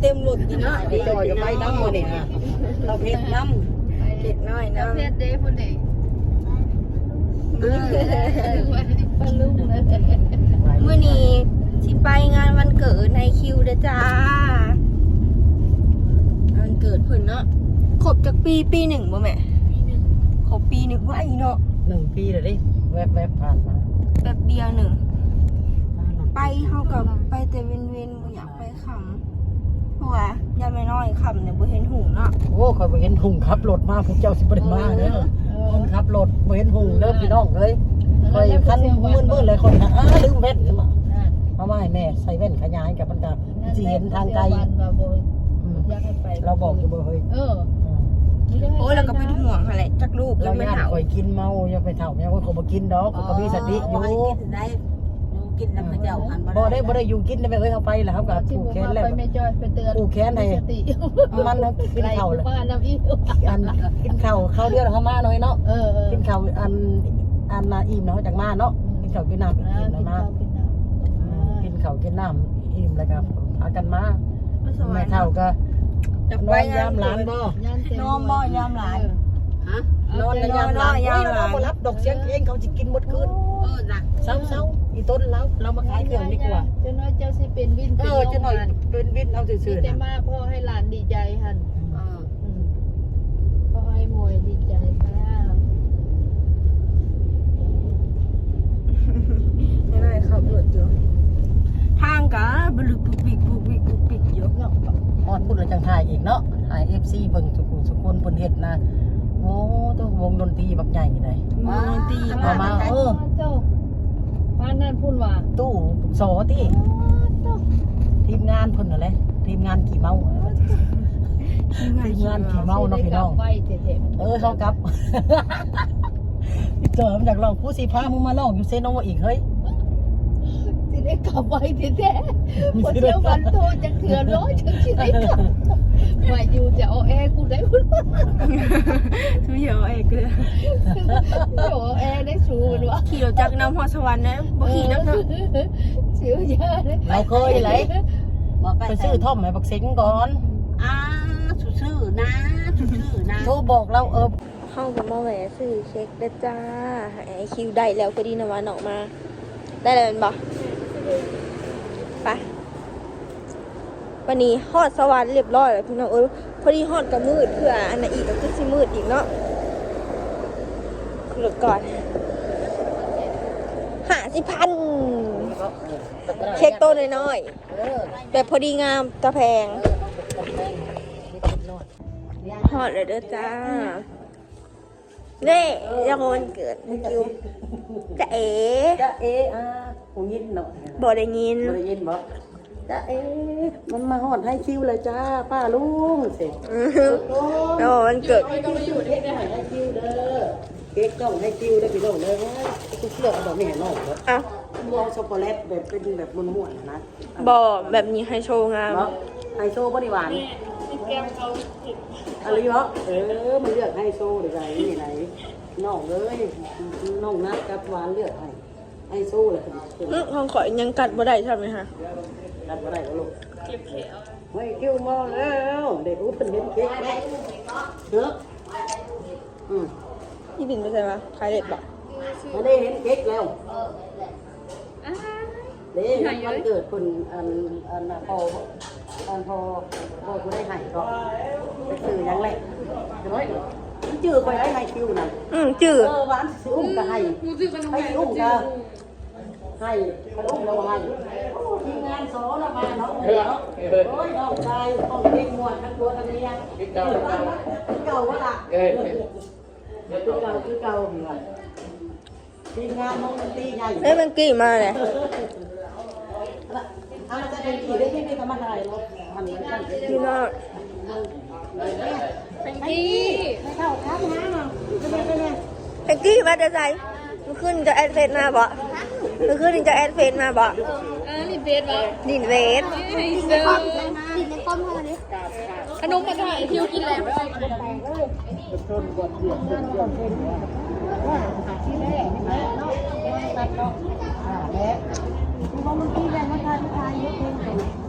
เต็มรถกินเนาะไปจอยกับไปน้ำมันนี่ฮะเราเพชรน้เผ็ดน้อยแล้เนาะวเพชรเด้พุ่นเด้ปลาลุงเลยำมื้อนี้สิไปงานวันเกิดในคิวเด้อจ้าวันเกิดเพิ่นเนาะครบจากปีปีหนึ่งบ่แม่ครบปีหนึ่งไว้เนาะหนึ่งปีเลยดิแวบแวบๆผ่านมาแป๊บเดียวหนึ่ง ไปเฮากับไปแต่เว้นเว้นๆบ่อยากไปคำเพ ราะว่ายามไม่น้อยคำเนี่ยบ่เห็นหุงเนาะโอ้คอยไปเห็นหุงขับรถมาพวกเจ้าสิบริมาเด้อคนขับรถไปเห็นหุงเด้อพี่น้องเลยคอยคันมืดมืดๆเลยคนนะอ้าลืมแว่นมาเอามาให้แม่ใส่แว่นขยายกับมันกับสิเห็นทางไกลอืมอยากให้ไปเราบอกอยู่บ่เฮ้ยเอออืมโอ้ยแล้วก็เป็นห่วงอะไรจักรูปเราแล้วไม่ย่านเห่าคอยกินเมาอย่าไปเถ่าแม่คนเขาบ่กินดอกเขาก็มีสติอยู่ได้ กินน้ำพระเจ้าหันบ่ได้บ่ได้อยู่กินได้ไปเอ้ยเอาไปแล้วครับกับที่ผูกผมแขนว่าแล้วไปไม่จอยไปเตือนผูกแขนให้สติมันนะกินข้าวเลยบ้านน้ำอีกอันกินข้าวข้าวเดียวเขามาหน่อยเนาะเออเออกินข้าวอันอันน่ะอิ่มเนาะจากมาเนาะกินข้าวกินน้ำอิ่อ่ามแล้วกินมาข้าวกินน้ำกินข้าวกินน้ำอิ่มแล้วก็พากันมาสวรแม่รค์เท่าก็จักนไปอนงายามหลานบ่ย่านเต็มนอนบ่ยามหลานฮะนอนกันยามหลานนอนยามหลาน เฮ้ยเราบ่รับดอกเสียงเพลงเขาสิกินหมดคืนเออนะเศร้าๆอีต้นเราเรามาขายเครื่องดีกว่าเจ้าน้อยเจ้าสิเป็นวินเออจะหน่อยเป็เป็นวินเอาโรงงานซื่อๆแต่นะมาพ่อให้หลานดีใจหันเอออืมพ่อให้มวยดีใจค่ะไม่ได้ขับรถอยู่ทางกะบลึกปุกปิกปุกปิกปุกปิกอยู่เนาะฮอดพูดแล้วจังถ่ายอีกเนาะถ่าย FC เบิ่งสุขุสุคนเพิ่นเฮ็ดนะโอ้ตัววงดนตรีบักใหญ่นี่ได้มือตีมามาเออเจ้าบ้านนั่นพูดว่าตู้โสติทีมงานเพิ่นน่ะแหละทีมงานขี่เมาทีมงานขี่เมาเนาะพี่น้องไปเจ็บเออเขากลับเจอมันอยากลองผู้สีพามึงมาลองอยู่เซโนอีกเฮ้ยๆ สิได้กลับไปแท้ๆพอเที่ยววันโทษจะเถื่อนร้อยจังสิได้กลับมาอยู่จะเอาแอร์กูได้พุ่นทุเยอะเอกเลยเดี๋ยวเอาแอร์ได้สูมันวะขี่รถจักรน้ำพอสวรรค์นะบ่ขี่น้ำเนาะเสียเยอะเลยเราเคยไหลบอกไปไปซื้อท่อมให้บักเซ็งก่อนอ่าซื่อๆนะซื่อๆนะโทรบอกเราเออเข้ากับมาแหวซื้อเช็คได้จ้าไอคิวได้แล้วก็ดีนะวันออกมา ได้แล้วเป็นบ่ ไปวันนี้ฮอดสวรรค์เรียบร้อยแล้วพี่น้องเอ้ยพอดีฮอดกับมืดเพื่ออันนั้นอีกก็คือสิมืดอีกเนาะหลุดก่อนหาสิพันเช็คตัวน้อยๆแบบพอดีงามตะแพงฮอดเลยเด้อจ้าเน่ยังวันเกิดเมื่อกี้จะเอ๋จะเออา หูยินเนาะบ่ได้ยินบ่ได้ยินบ่จะเอมันมาฮอดให้คิวเลยจ้า ป้าลุงสิอื้อหือโอ้วันเกิดให้คิวเด้อให้คิวเด้อเค้กต้องให้คิวได้อพี่น้องเลยว่าทุกเรื่องเอาดอกไม่เห็นนอกเนาะเอ้าเอาช็อกโกแลตแบบเป็นแบบม้วนๆนะบ่แบบนี้ให้โชว์งามเนาะไฮโซบ่ได้หวานอะไรเนาะเออ มันเลือกไฮโซหรือไงนี่ไหนน้องเลยน้องนัดกับหวานเลือกให้ ไฮโซเลยเป็นอื้อของข่อยยังกัดบ่ได้ใช่ไหมคะนัดบ่ได้ก็ลูกเก็บเขียวไม่คิวมาแล้วเด็กรู้เป็นเห็นเค้กแม่เด้ออืมพี่บินไปใช่ไหมขายเด็ดบ่มาได้เห็นเค้กแล้วเด้วันเกิดคนอันอันน่ะพออันพอพอกูได้ให้ก็ไปซื้อยังไงน้อยเด้อ มันจื้อไปได้ให้คิวนั่นอืมจืดเออหวานสิอุ้มก็ให้ให้สิอุ้มก็ให้ให้อุ้มแล้วให้โอ้ทีมงานสอนเรามาเนาะเนาะโอ้ยน้องชายต้องเด็กมวนทั้งตัวทั้งเมียเก่าเก่าวะล่ะคือเก่าคือเก่าเหมือนทีมงานน้องดนตรีใหญ่เอ้ยมันกี่มาเลยเอาจะเป็นกี่ได้ที่นี่ก็มาถ่ายเนาะมันมันกันพี่น้อง เป็นกี้ไม่เข้าครับนะเป็นไงเป็นไงไอ้กี้มาจะใส่มันขึ้นจะแอดเฟซมาบ่มันขึ้นจะแอดเฟซมาบ่อ่านี่เบสวะดินเวสไฮเซอร์ขนมมาถ่ายคิวกินแล้วเ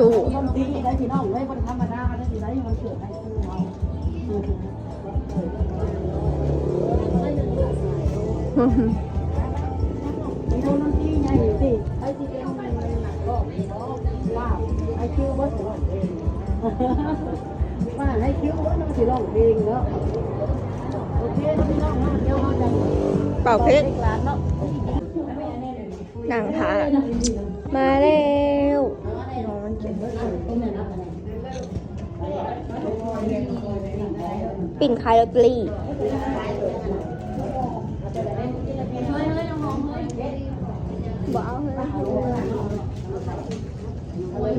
ตู้นตีได้พี่น้องเลยคนธรรมดาได้ที่ไหนมันเกิดให้คู่เรามีโดนน้ำตีใหญ่สิไอ้ที่เป็นมันหนักก็ว่าไอ้คิวว่าสิร้องเพลงว่าให้คิวว่าสิร้องเพลงเนาะโอเคพี่น้องเนาเดี๋ยวเราจะเป่าเพชรร้านเนาะนั่งทามาแล้ว ปิ่นขายลอตเตอรี่บ้าเลย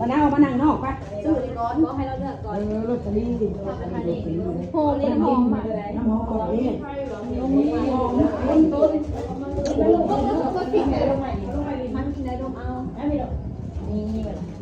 มานั่งมานั่งนอกปะซื้อก่อนบอกให้เราเลือกก่อนเออลอตเตอรี่ดิลอตเตอรี่ดิโฮมเรียนหอมมาน้ำหอมก่อนนี่ต้นต้นอาหรตอน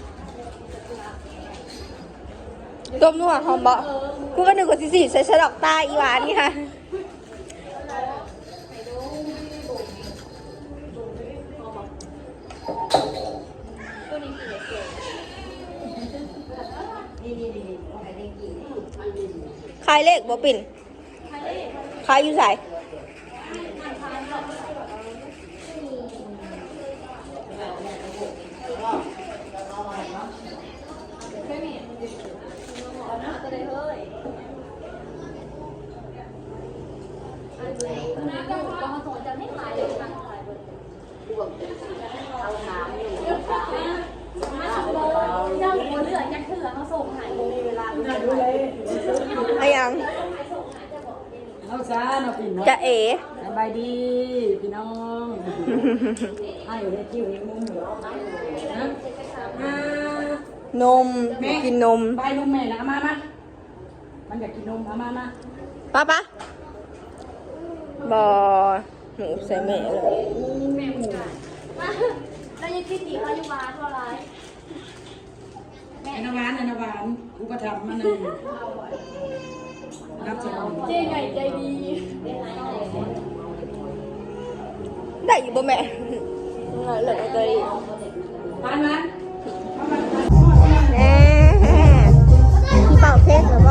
ต้มนัวหอมบ่กูก็นึกว่าสิสิใส่สะดอกตาอีหวานนี่ค่ะขายเลขบ่ปิ่นขายอยู่ใส่อะ ยังเอาซาเนาะพี่เนาะจะเอ๋สบายดีพี่น้องให้ได้คิวนี้มุมเหรอนะอ่านมกินนมไปนมแม่นะเอามามามันอยากกินนมเอามามาป้าปะบอหนูใส่แม่เลยแล้วยังคิดดีว่าอยู่บ้านเท่าไรไอ้นาวานไอ้นาวานกูก็ทำมันหนึ่ง รับสนองเจ๊ใหญ่ใจดี ได้อยู่บ่แม่เหลือตัวดีปานมันแน่พี่เป่าเค้กแล้วก็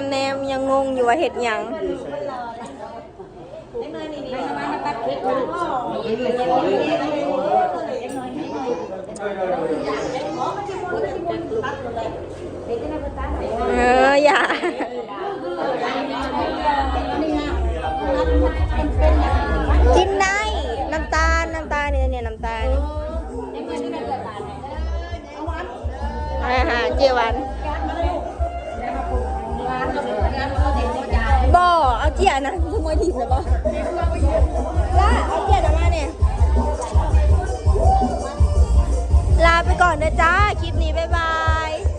มแนมยังงงอยู่ว่าเห็ดหยังเอออย่ากิ เนี่ยเนี่ยน้ำตาลอาเจียนะขโมยถิ่นนะบ่ล่าเอาเจียจะมาเนี่ย ลาไปก่อนนะจ้า คลิปนี้ บ๊ายบาย